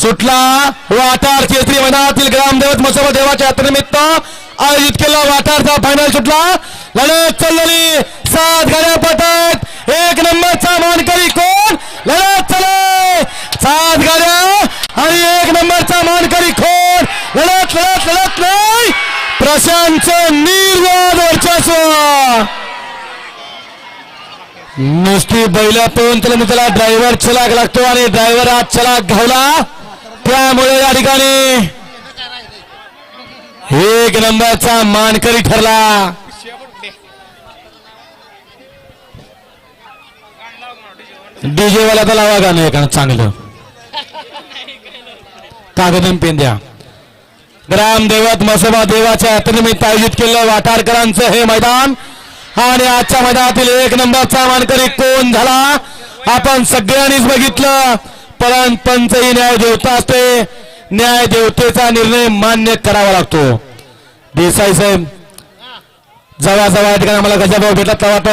सुटला. वाटार केसरी मैदानातील ग्रामदेवत मसोबा देवाच्या यात्रेनिमित्त आयोजित केला. वाटारचा फायनल सुटला. लढत चाललेली सात गाड्या पटत एक नंबरचा मानकरी कोण? लढत चले सात गाड्या आणि एक नंबरचा मानकरी कोण? लढत लढत लढत नाही. प्रशांतचं निर्वाद वर्चस्व. नुसती बैल पळून त्याला त्याला ड्रायव्हर छलाक लागतो आणि ड्रायव्हर आज छलाक घावला. त्यामुळे या ठिकाणी एक नंबरचा मानकरी ठरला. डीजे वाला तर लावा गाणं एका चांगलं. कागदन पेन द्या ग्रामदेवत मसोबा देवाच्या यात्रेनिमित्त आयोजित केलेलं वाटारकरांचं हे मैदान आणि आजच्या मैदानातील एक नंबरचा मानकरी कोण झाला? आपण सगळ्यांनीच बघितलं. परंतु ही न्याय देवता असते न्याय देवतेचा निर्णय मान्य करावा लागतो. देसाई साहेब जवळ जवळ या ठिकाणी आम्हाला गजाभाऊ भेटला तेव्हा तो